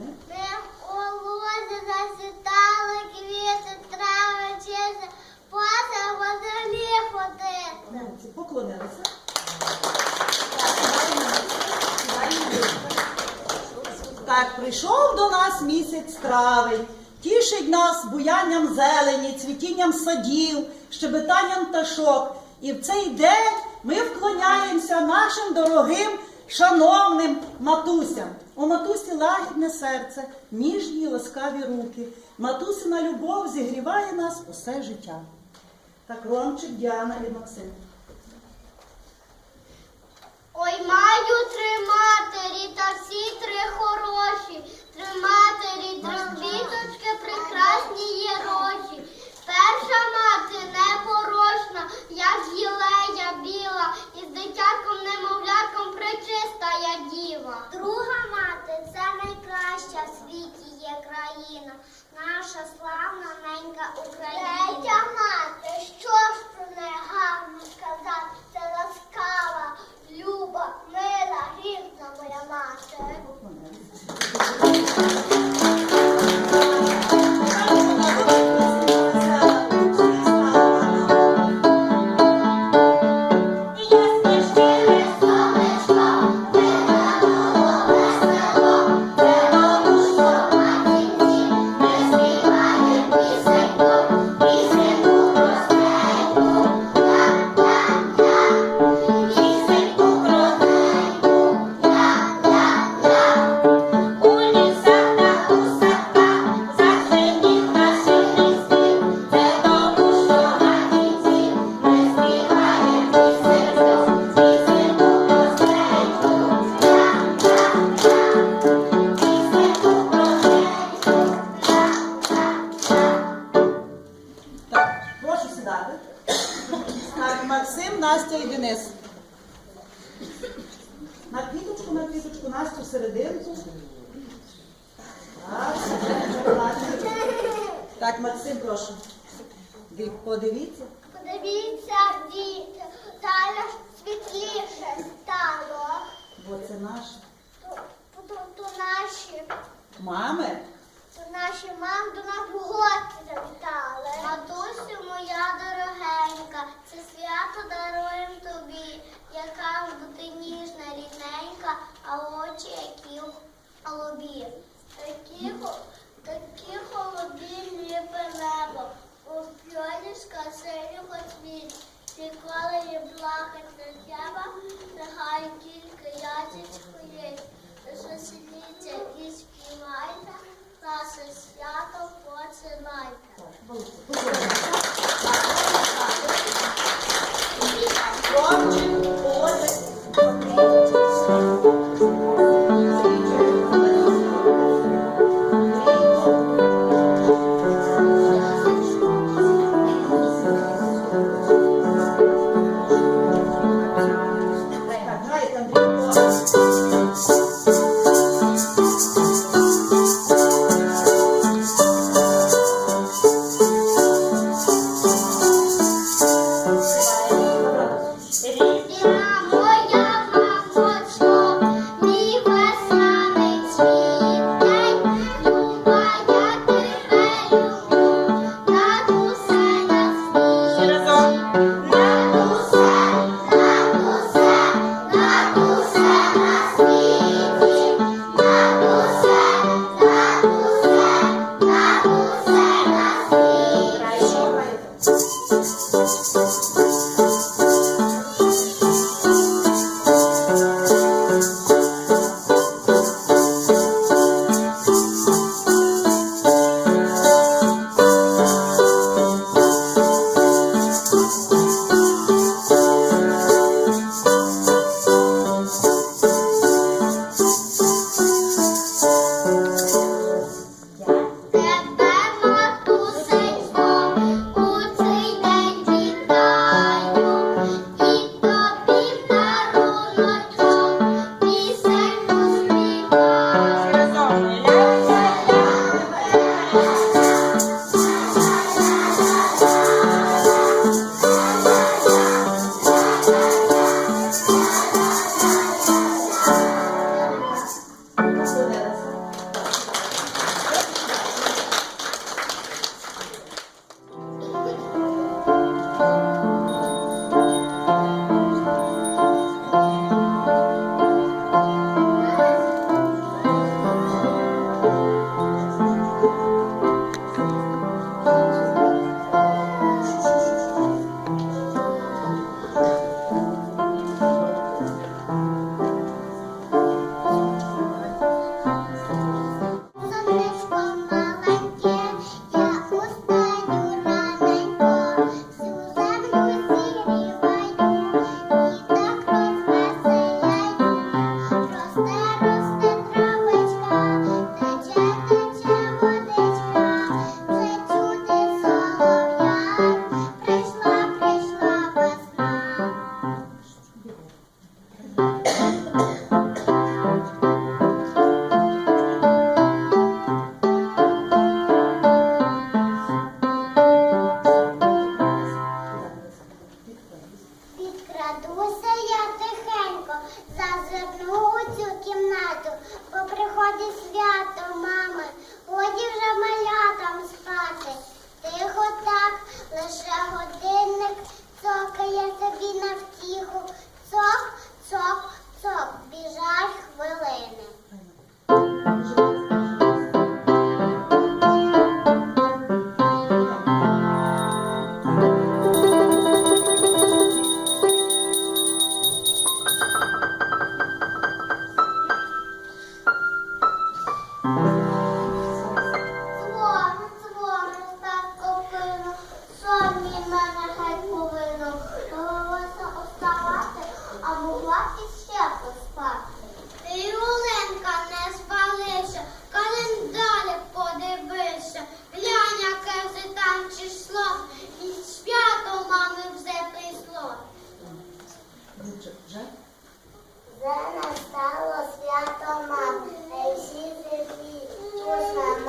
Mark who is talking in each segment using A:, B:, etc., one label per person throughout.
A: Ним?
B: У лузі засвітали квіти, трави чисті, пося по землі ходити.
A: Поклонилися. Так, прийшов до нас місяць травень, тішить нас буянням зелені, цвітінням садів, щебетанням пташок. І в цей день ми вклоняємося нашим дорогим, шановним матусям. У матусі лагідне серце, ніжні ласкаві руки. Матусина любов зігріває нас усе життя. Так, Ромчик, Діана і Максим.
B: Ой, маю три матері, та всі три хороші. Три матері, три квіточки прекрасні
A: мами.
B: то наші мами до нас в гості завітали. Матусю моя дорогенька, це свято даруєм тобі, яка бути ніжна, рідненька, а очі які голубі. Такі, такі голубі ніби небо, у пьонішка синього цвіт. Ніколи не плакать не треба, нехай тільки язичко є. Зустріться і співайте, наше свято починайте.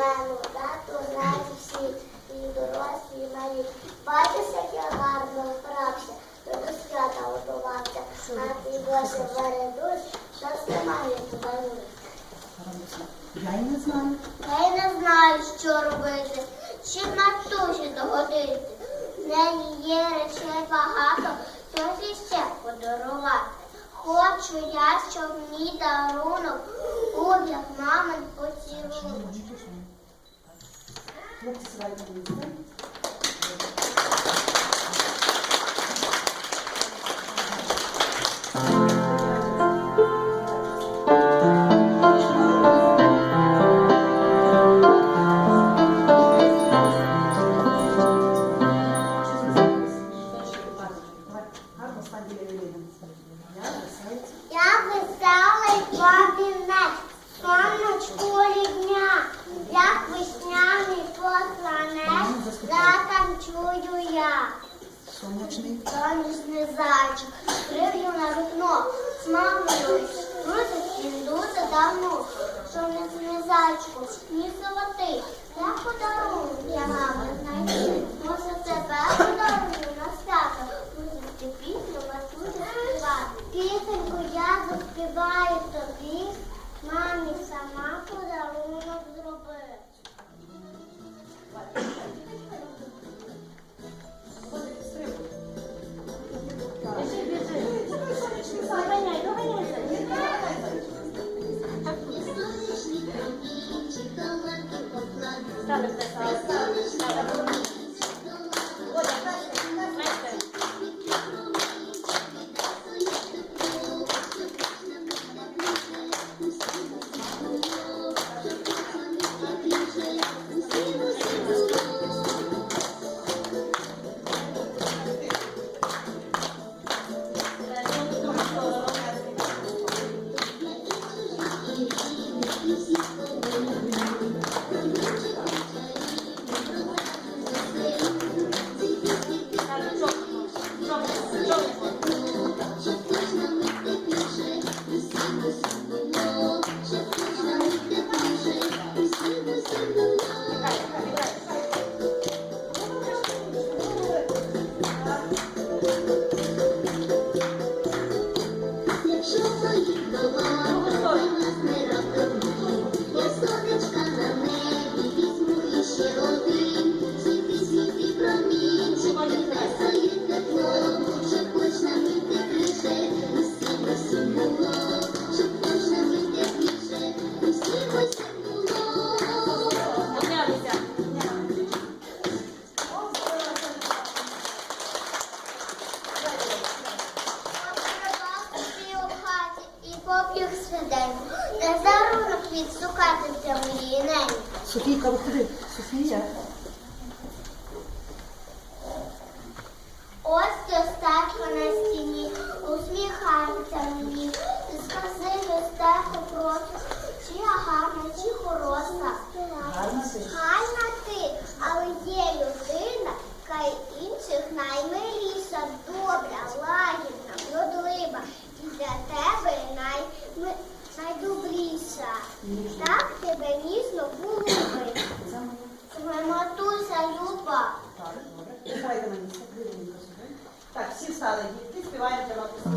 B: Bye. Thank you. їх швиденько, та за рунок відсукатися моїй нені.
A: Софійка, виходи, Софія.
B: Ось достатньо на стіні, усміхається мені, і скажи достатньо проти, чи я гарна, чи хороша.
A: Гарна ти.
B: Гарна ти, але є людина, яка інших наймиліша, добра. Так тебе ніжно було
A: би. Моя
B: матуся Люба.
A: Так, добре. Так, всі встали діти, співаємо для
B: матуся.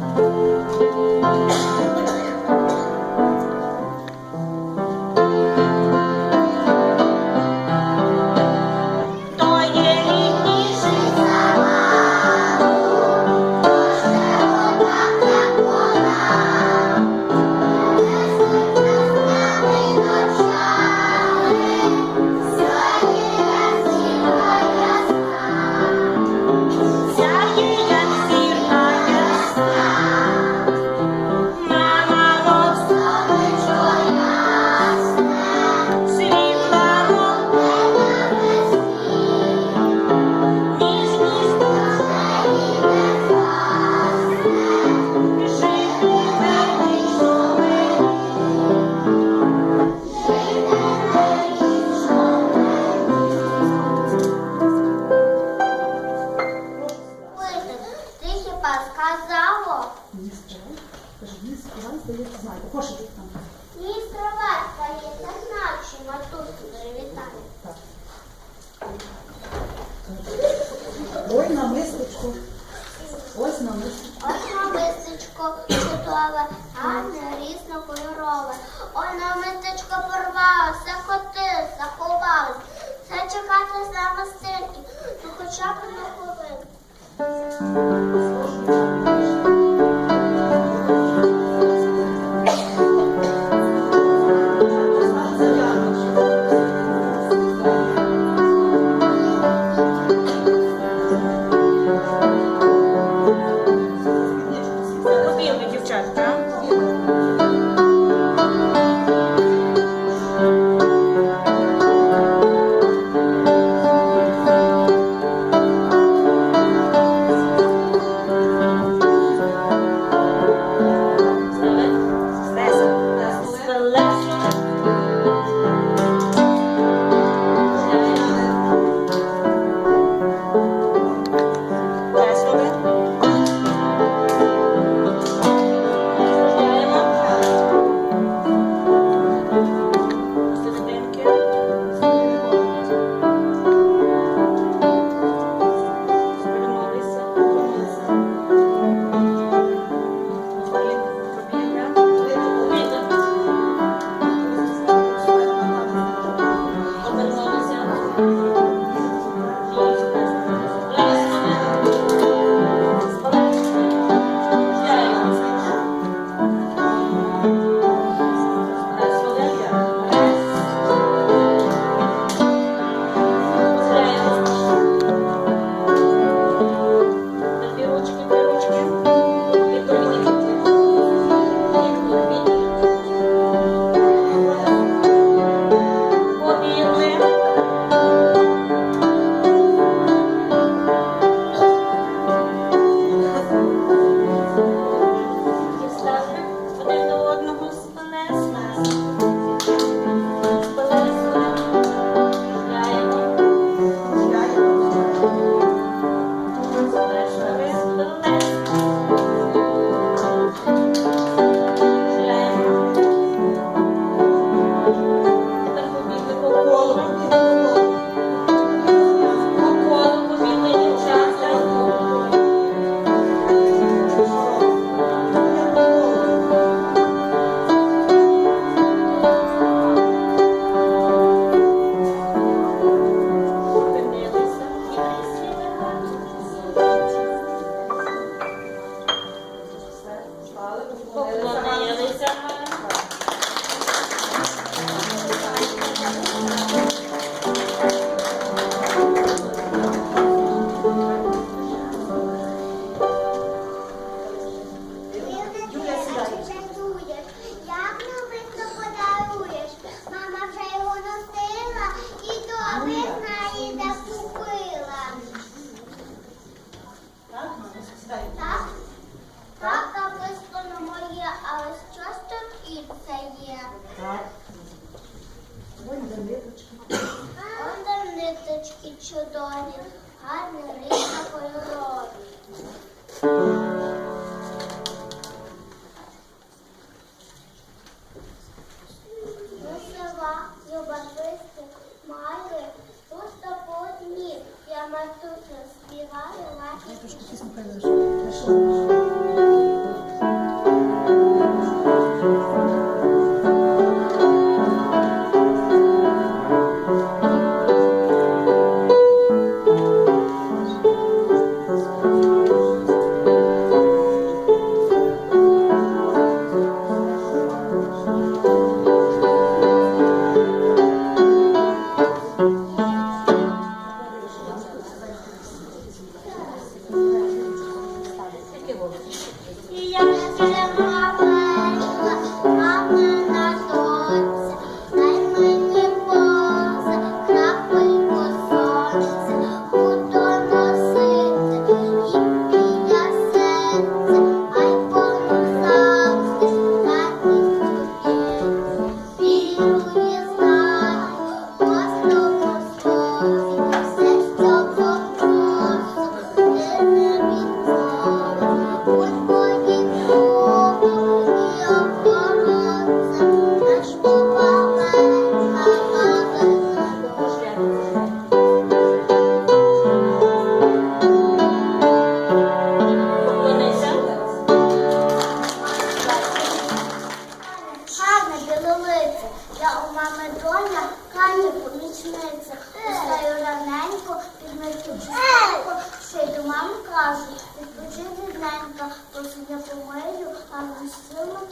B: Я матуся співаю ваші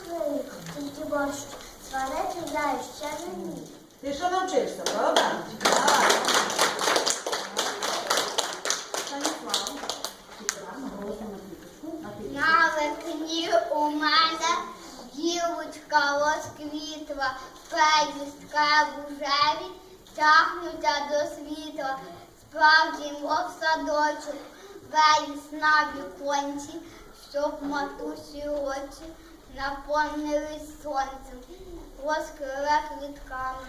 B: твою, тільки борщ, сварити я ще не.
A: Ти що навчишся, правда?
B: На вікні у мене дівочка розквітла, пелюстка бужеві, тягнуться до світла, справді, мов садочок, весна віконці, щоб матусі очі наповнились сонцем, розкрила квітками,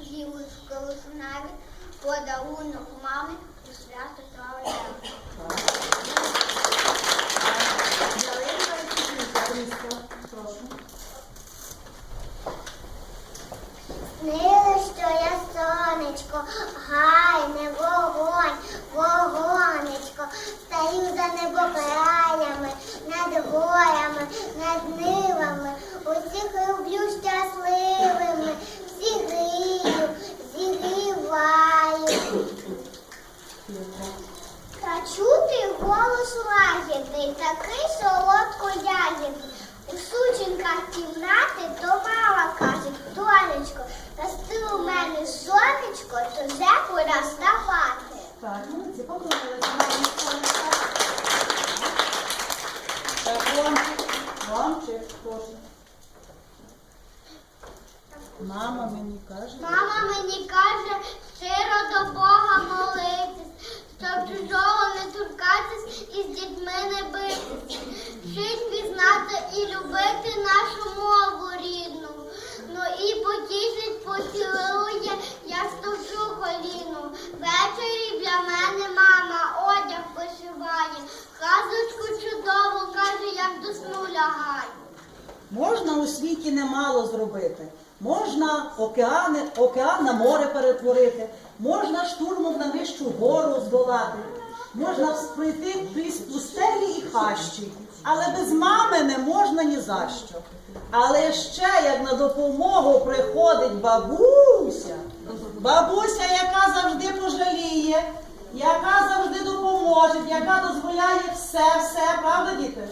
B: гілочка лушневі, подарунок мами у свято
A: прошу.
B: Снилось, що я сонечко, гайне вогонь, вогонечко, стаю за небокраями, над над нивами, усіх люблю щасливими, всіх грію, зігріваю. Та чути голос лагідний, такий солодко-ягідний. У сученках кімнати до мама каже, донечко, рости у мене сонечко, то вже пора вставати.
A: Так, молодці, поклонилися мамі сонечка. Так, Ромчик, Ромчик, прошу. Мама мені каже.
B: Мама мені каже, щиро до Бога молитись, щоб чужого не торкатись і з дітьми не битись. Вчить пізнати і любити нашу мову рідну. Ну і потішить, поцілує, я стовчу коліну. Ввечері для мене мама одяг вишиває. Казочку чудову каже, як до сну лягаю.
A: Можна у світі немало зробити. Можна океани, океан на море перетворити, можна штурмом на вищу гору здолати, можна пройти крізь пустелі і хащі, але без мами не можна ні за що. Але ще як на допомогу приходить бабуся, бабуся, яка завжди пожаліє, яка завжди допоможе, яка дозволяє все, все, правда, діти?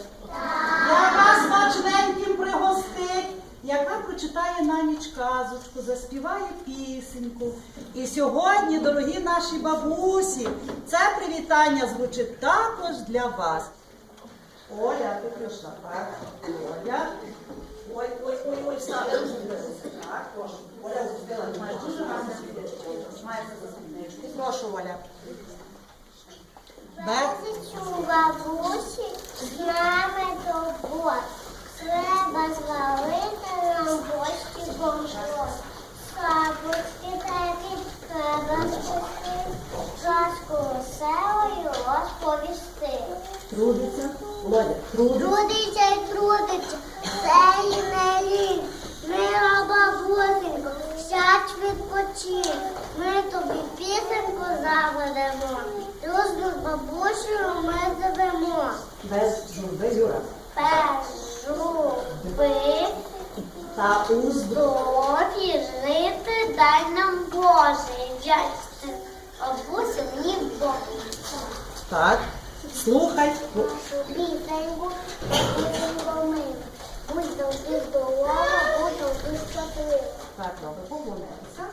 A: яка смачненьким пригостить, яка прочитає на ніч казочку, заспіває пісеньку. І сьогодні, дорогі наші бабусі, це привітання звучить також для вас. Оля, ти прийшла, так? Оля. Ой, ой, ой, ой, встала. Так. Оля розбила, ти маєш дуже гарне свідечко. Маєте за спідничку. Прошу, Оля. Без
B: бабусі з нами до. Треба звалити нам гості бомжор. Капусти таки треба спити, казку веселою розповісти.
A: трудиться. Оля, трудиться.
B: Трудиться й трудиться, це і не лінь. Мила бабусенько, сядь відпочинь. Ми тобі пісеньку заведемо. Дружну з бабусею ми завемо.
A: Без журби, Юра.
B: Пережуби,
A: Та уздо.
B: здорові жити, дай нам Боже. Дядьте, бабуся мені Боже.
A: Так. Слухай.
B: Бісеньку, бісенько мила. Будь завжди здорова, будь завжди щаслива.
A: Так, добре, поклонилися.